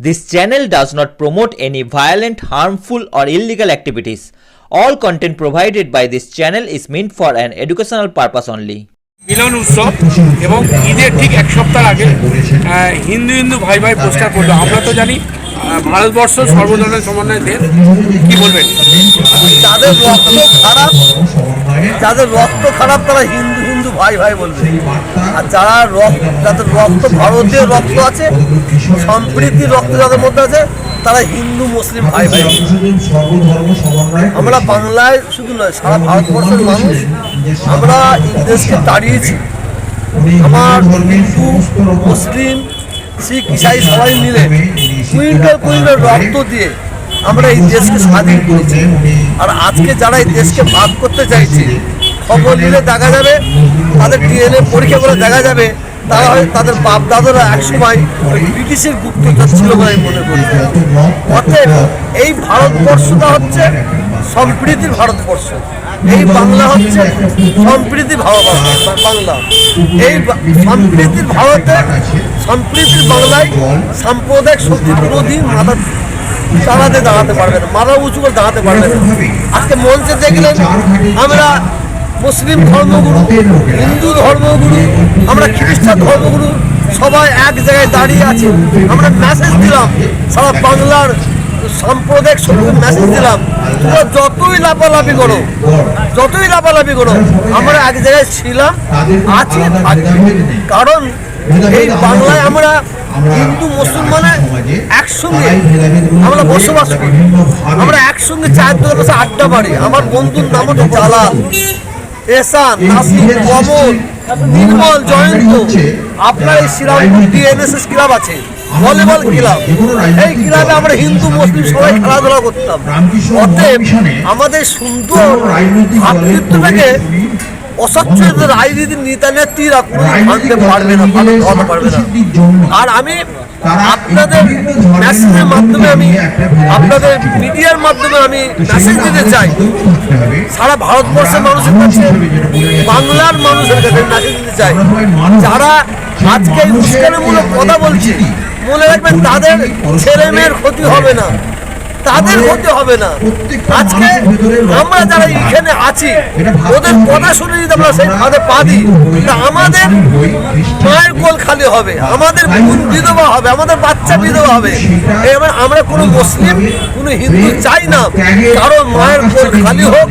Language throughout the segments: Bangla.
This channel does not promote any violent, harmful, or illegal activities. All content provided by this channel is meant for an educational purpose only. মিলন উৎসব এবং ঈদের ঠিক এক সপ্তাহ আগে হিন্দু হিন্দু ভাই ভাই পোস্টার করল আমরা তো জানি ভারতবর্ষ সর্বধরনের সমন্বয় দেশ কি বলবেন যাদের রক্ত খারাপ, যাদের রক্ত খারাপ তারা হিন্দু হিন্দু ভাই ভাই বলবে। আর যারা রক্ত, যাদের রক্ত ভারতীয় রক্ত আছে, সম্প্রীতি রক্ত যাদের মধ্যে আছে, তারা হিন্দু, মুসলিম ভাই ভাই আমরা বাংলায় শুধু নয়, সারা ভারতবর্ষের মানুষ আমরা ইংরেজকে তাড়িয়েছি। আমার হিন্দু, মুসলিম, শিখ, ইসাই সবাই মিলে কুইন্টাল কুইন্টাল রক্ত দিয়ে আমরা এই দেশকে স্বাধীন করেছি। আর আজকে যারা এই দেশকে ভাগ করতে চাইছে, খবর নিলে দেখা যাবে, তাদের ডিএনএ পরীক্ষা করে দেখা যাবে, তারা হয় তাদের বাপ দাদারা একসময় ব্রিটিশের গুপ্তচর ছিল বলে আমি মনে করি। অতএব এই ভারতবর্ষটা হচ্ছে সম্প্রীতির ভারতবর্ষ। এই বাংলা হচ্ছে সম্প্রীতি বাংলা। এই সম্প্রীতির ভারতে, সম্প্রীতির বাংলায় সাম্প্রদায়িক শক্তি কোনোদিন মাথা চালাতে দাঁড়াতে পারবে না। মাথা উঁচু করে দাঁড়াতে পারবে না। আজকে মঞ্চে দেখলেন আমরা মুসলিম ধর্মগুরু, হিন্দু ধর্মগুরু, আমরা খ্রিস্টান ধর্মগুরু সবাই এক জায়গায় দাঁড়িয়ে আছি। আমরা মেসেজ দিলাম। সারা বাংলার সাম্প্রদায়িক শক্তির মেসেজ দিলাম। তোমরা যতই লাফালাফি করো, যতই লাফালাফি করো, আমরা এক জায়গায় ছিলাম, আছি কারণ এই বাংলায় আমরা হিন্দু মুসলমানে একসঙ্গে আমরা বসবাস করি। আমরা একসঙ্গে চায়ের দোকানে বসে আড্ডা মারি। আমার বন্ধুর নাম হচ্ছে জালাল এসান নাসির কমল নির্মল জয়ন্ত। আপনার এই শ্রীরামপুর ডিএনএসএস ক্লাব আছে? Volleyball club. এই ক্লাবে আমরা হিন্দু মুসলিম সবাই খেলাধুলা করতাম। অতএব আমাদের সুন্দর ভাতৃত্বটাকে অস্বচ্ছতা রাজনীতির নেতা নেত্রীরা ভাঙতে পারবে না ভালো পারবে না। আর আমি আপনাদের মেসেজের মাধ্যমে আমি আপনাদের মিডিয়ার মাধ্যমে আমি মেসেজ দিতে চাই। সারা ভারতবর্ষের মানুষের কাছে বাংলার মানুষের কাছে মেসেজ দিতে চাই। যারা আজকে এই উস্কানিমূলক কথা বলছে মনে রাখবেন তাদের ছেলে মেয়ের ক্ষতি হবে না। তাদের ক্ষতি হবে না। আজকে আমরা যারা এখানে আছি ওদের কথা শুনে যদি আমরা সেই ফাঁদে পা দিই তা আমাদের মায়ের কোল খালি হবে আমাদের বোন বিধবা হবে আমাদের বাচ্চা বিধবা হবে। এবার আমরা কোনো মুসলিম কোনো হিন্দু চাই না। কারণ মায়ের কোল খালি হোক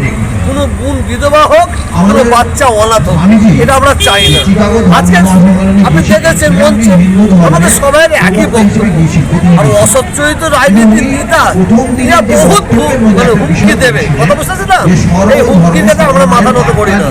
কোনো বোন বিধবা হোক কোনো বাচ্চা অনাথ হোক এটা আমরা চাই না। আজকে আপনি দেখেছেন মঞ্চে আমাদের সবাই একই বক্তব্য। আর অসচ্চরিত রাজনীতির নেতা বহুত মানে হুমকি দেবে। কথা বুঝতেছে না? এই হুমকির কাছে আমরা মাথা নত করি না।